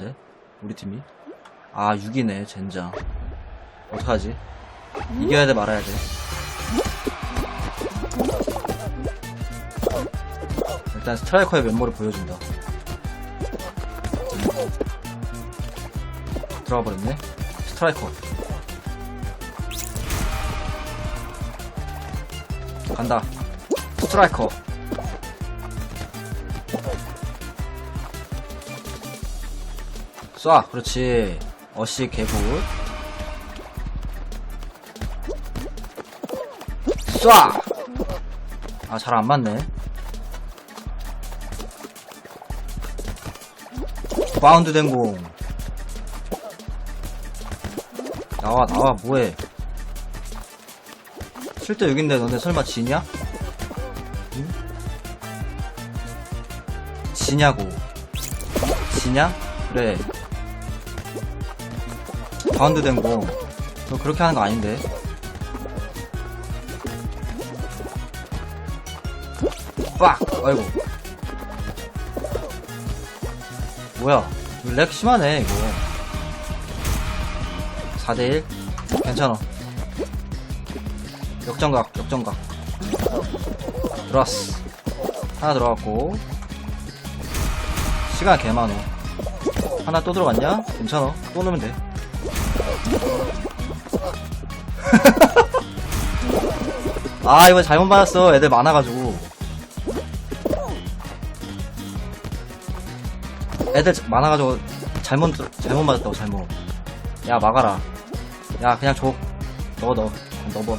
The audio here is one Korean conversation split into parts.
같은데 우리 팀이? 아 6이네 젠장. 어떡하지? 이겨야 돼 말아야 돼. 일단 스트라이커의 면모를 보여준다. 들어가 버렸네. 스트라이커. 간다. 스트라이커 쏴 그렇지 어시 개굿 쏴! 아, 잘 안 맞네. 바운드 된 공. 나와, 나와, 뭐해. 7대 6인데 너네 설마 지냐? 응? 지냐고. 지냐? 그래. 바운드 된 공. 너 그렇게 하는 거 아닌데. 빡! 아이고. 뭐야. 렉 심하네, 이거. 4대1? 괜찮아. 역전각, 역전각. 들어왔어. 하나 들어갔고. 시간 개 많어. 하나 또 들어갔냐? 괜찮아. 또 넣으면 돼. 아, 이거 잘못 받았어. 애들 많아가지고. 애들 많아가지고 잘못 잘못 맞았다고 잘못. 야 막아라. 야 그냥 줘. 넣어 넣어 넣어버려.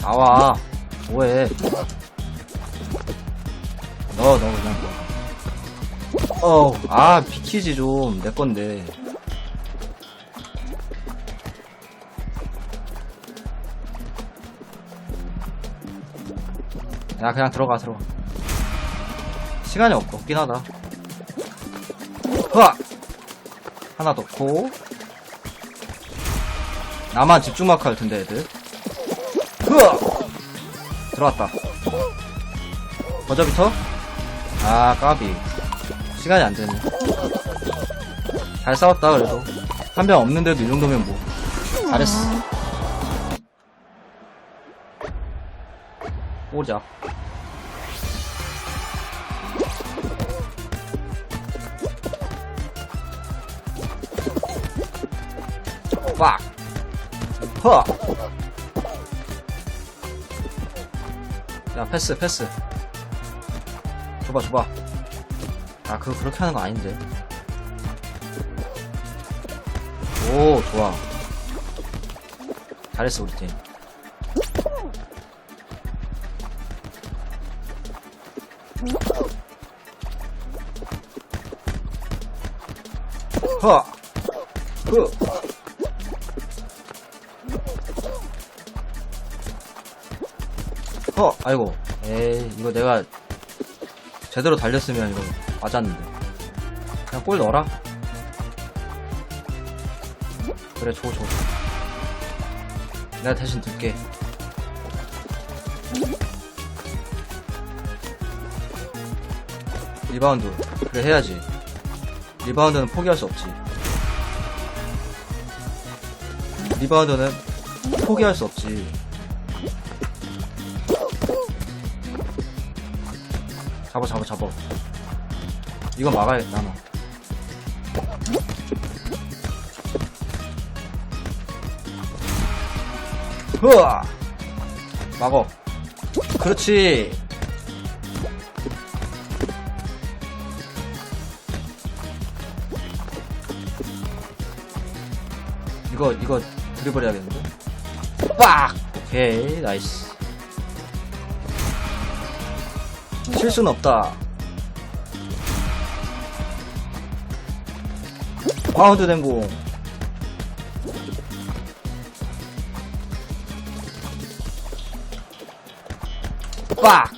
나와. 뭐해? 넣어 넣어 그냥 넣 어. 어, 아 비키지 좀 내 건데. 야 그냥 들어가 들어가. 시간이 없, 없긴 하다. 흐아! 하나 넣고. 나만 집중 마크 할 텐데, 애들. 흐아! 들어왔다. 버저비터? 아, 까비. 시간이 안 되네. 잘 싸웠다, 그래도. 한명 없는데도 이 정도면 뭐. 잘했어. 오자. 빡! 허! 야, 패스, 패스. 줘봐, 줘봐. 아, 그거 그렇게 하는 거 아닌데. 오, 좋아. 잘했어, 우리 팀. 허! 흐! 어, 아이고. 에이, 이거 내가 제대로 달렸으면 이거 맞았는데. 그냥 골 넣어라. 그래, 줘, 줘. 내가 대신 들게. 리바운드. 그래, 해야지. 리바운드는 포기할 수 없지. 리바운드는 포기할 수 없지. 잡아 잡아 잡아. 이건 막아야겠다 나 흐아! 막어. 그렇지. 이거 이거 드리블 해야겠는데? 빡! 오케이 나이스 실수는 없다. 바운드 된 공. 빡!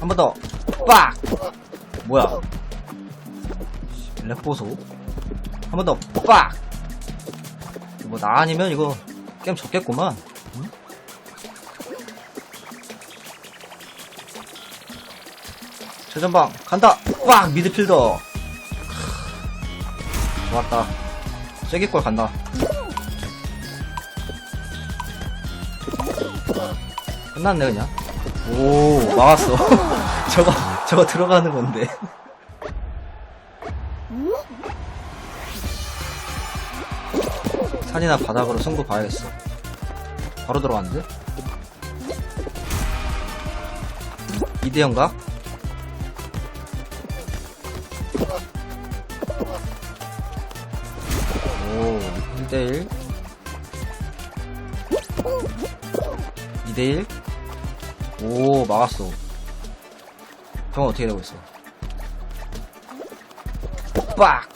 한 번 더. 빡! 뭐야? 렉 보소. 한 번 더. 빡! 뭐 나 아니면 이거 게임 졌겠구만. 최전방 간다. 빡 미드필더. 크, 좋았다. 쐐기골 간다. 끝났네 그냥. 오 막았어. 저거 저거 들어가는 건데. 산이나 바닥으로 승부 봐야겠어. 바로 들어갔는데? 2대0각 1대1 2대1 오 막았어. 형은 어떻게 되고 있어? 빡!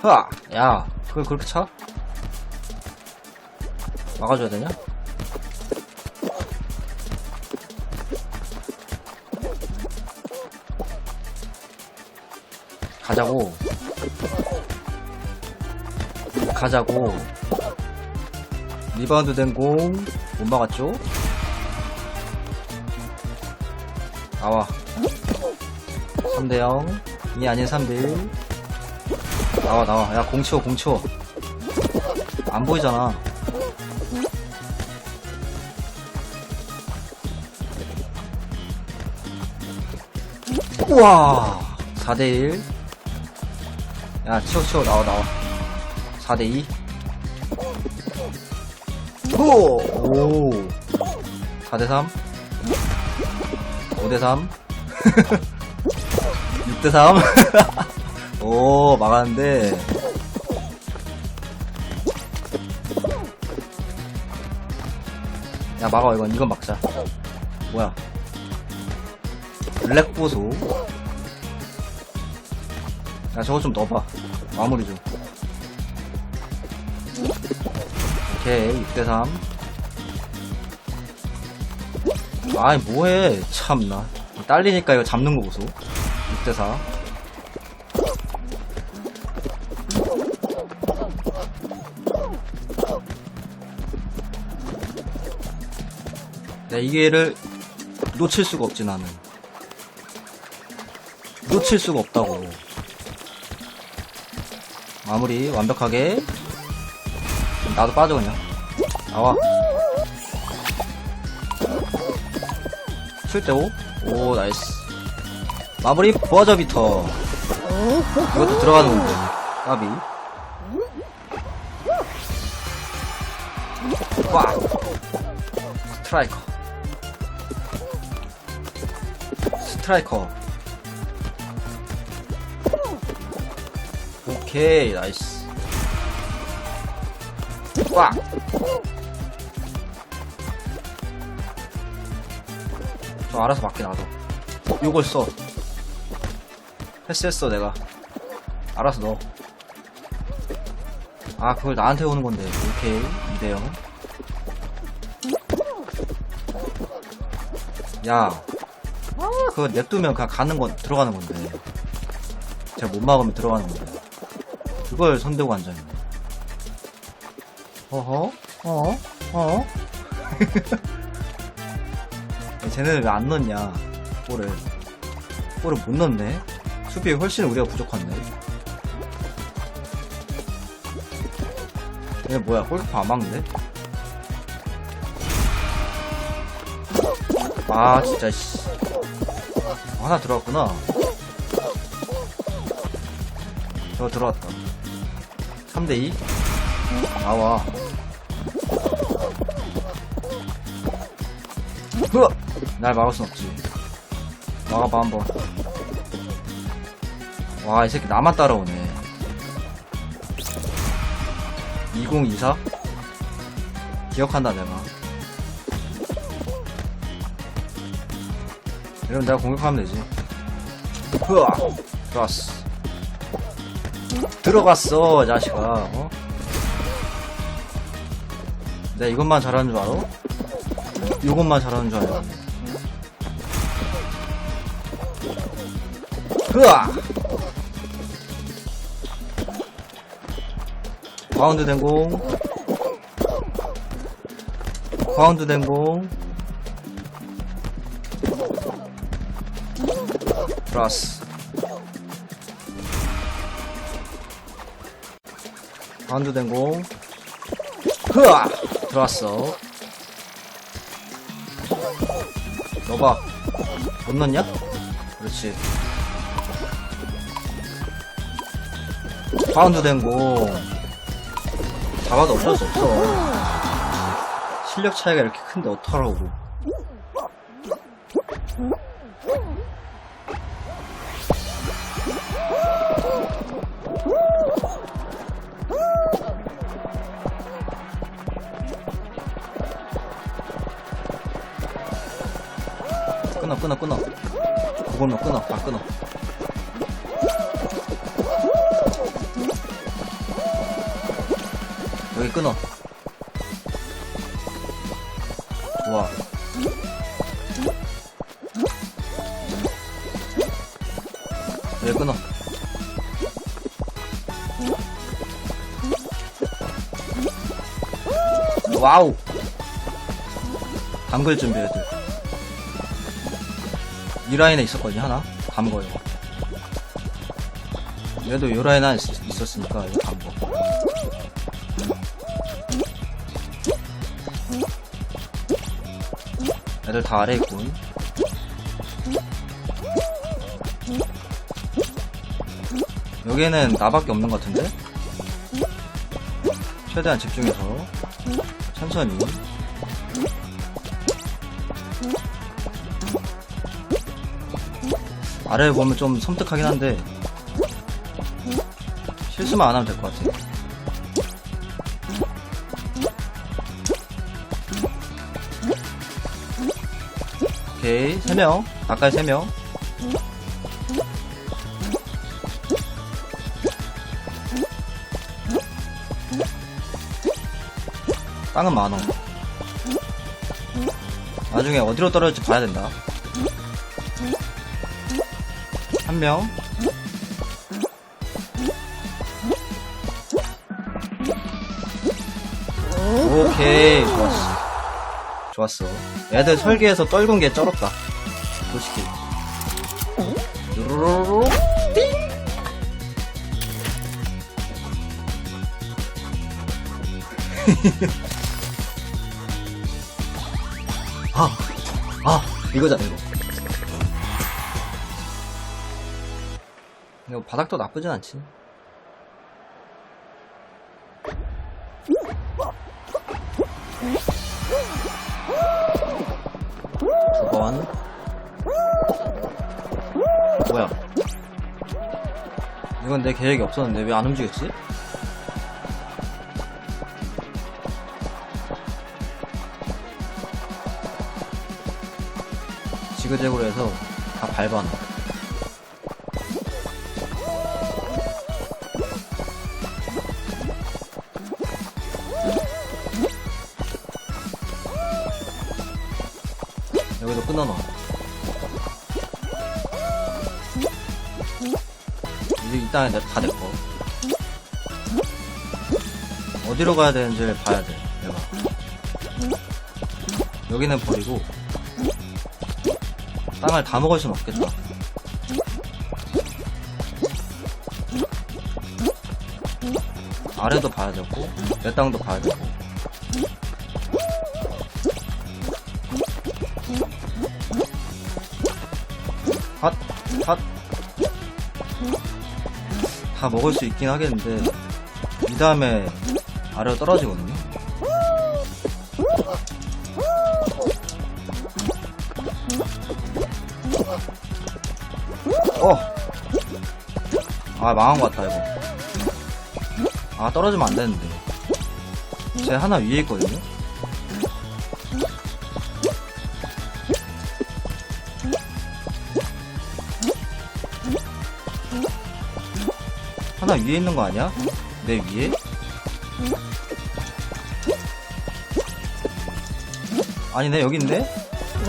흐아 야 그걸 그렇게 차? 막아줘야 되냐? 가자고. 가자고. 리바운드 된공 못 막았죠? 나와. 3대0 이 아닌 3대1 나와 나와. 야 공 치워 공 치워. 안 보이잖아. 우와. 4대1 야 치워 치워. 나와 나와. 4대2 오! 오. 4대3 5대3 6대3 오 막았는데. 야 막아. 이건 이건 막자. 뭐야? 블랙 보소 야 저거 좀 넣어봐. 마무리 좀. 오케이 6대3 아이 뭐해. 참나. 딸리니까 이거 잡는 거 보소. 6대4 야, 이게를 놓칠 수가 없지, 나는. 놓칠 수가 없다고. 마무리, 완벽하게. 나도 빠져, 그냥. 나와. 7대5? 오, 나이스. 마무리, 버저 비터. 이것도 들어가는 건데. 까비. 와! 스트라이커. 스트라이커. 오케이, 나이스. 꽉! 저 알아서 맞게 놔둬. 요걸 써. 패스했어, 내가. 알아서 넣어. 아, 그걸 나한테 오는 건데. 오케이, 2대0. 야, 아, 그거 냅두면 그냥 가는 건, 들어가는 건데. 제가 못 막으면 들어가는 건데. 그걸 손대고 앉아있네. 어허? 어? 어? 쟤네는 왜 안 넣냐, 골을. 골을 못 넣네? 수비에 훨씬 우리가 부족한데. 얘 뭐야, 골키퍼 안 막는데? 아, 진짜, 씨. 하나 들어왔구나. 저 들어왔다. 3대2? 나와. 흐! 날 막을 순 없지. 막아봐, 한 번. 와, 이 새끼 나만 따라오네. 2024? 기억한다, 내가. 이러면 내가 공격하면 되지. 흐아! 들어왔어. 들어갔어 자식아 어? 내가 이것만 잘하는 줄 알아? 이것만 잘하는 줄 알아 으아! 과운드 된공 과운드 된공 플러스 어. 바운드 된 공. 흐아! 들어왔어. 넣어봐. 못 넣냐? 그렇지. 바운드 된 공. 잡아도 어쩔 수 없어. 실력 차이가 이렇게 큰데 어떡하라고. 끊어 끊어. 그걸로 끊어 다 끊어. 여기 끊어. 좋아. 여기 끊어. 와우. 담글 준비 애들 이 라인에 있었거든요 하나? 감거 이거 얘도 요 라인 안에 있- 있었으니까 이거 감거. 애들 다 아래 있군. 여기에는 나밖에 없는 것 같은데? 최대한 집중해서. 천천히 아래를 보면 좀 섬뜩하긴 한데 실수만 안 하면 될 것 같아. 오케이, 3명. 가까이 3명. 땅은 많어. 나중에 어디로 떨어질지 봐야 된다. 한 명. 오케이, 좋았어. 좋았어. 애들 설계에서 떨군 게 쩔었다. 솔직히. 르르르르. 아, 아, 이거잖아, 이거. 이거 바닥도 나쁘진 않지. 두 번. 뭐야? 이건 내 계획이 없었는데 왜 안 움직였지? 지그재그로 해서 다 밟아놔. 끊어놔. 이제 일단 다 됐고. 어디로 가야 되는지를 봐야 돼, 내가. 여기는 버리고, 땅을 다 먹을 순 없겠다. 아래도 봐야 되고, 내 땅도 봐야 되고. 다 먹을 수 있긴 하겠는데, 이 다음에 아래로 떨어지거든요? 어! 아, 망한 것 같다, 이거. 아, 떨어지면 안 되는데. 쟤 하나 위에 있거든요? 하나 위에 있는 거 아니야? 내 위에? 아니네, 여기 있네?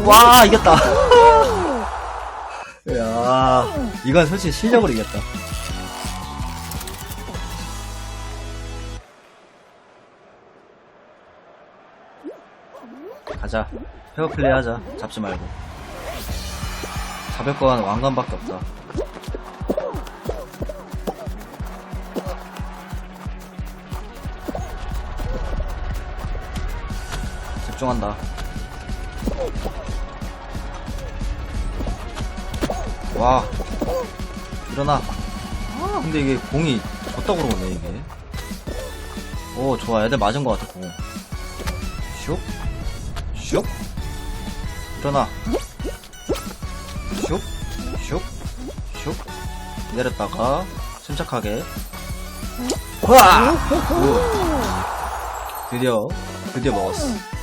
와, 이겼다. 야 이건 솔직히 실력으로 이겼다. 가자. 페어플레이 하자. 잡지 말고. 잡을 거는 왕관밖에 없다. 집중한다. 와. 일어나. 아, 근데 이게 공이 졌다고 그러네, 이게. 오, 좋아. 애들 맞은 것 같아, 공. 슉. 슉. 일어나. 슉. 슉. 슉. 내렸다가, 침착하게. 와! 오. 드디어, 드디어 먹었어.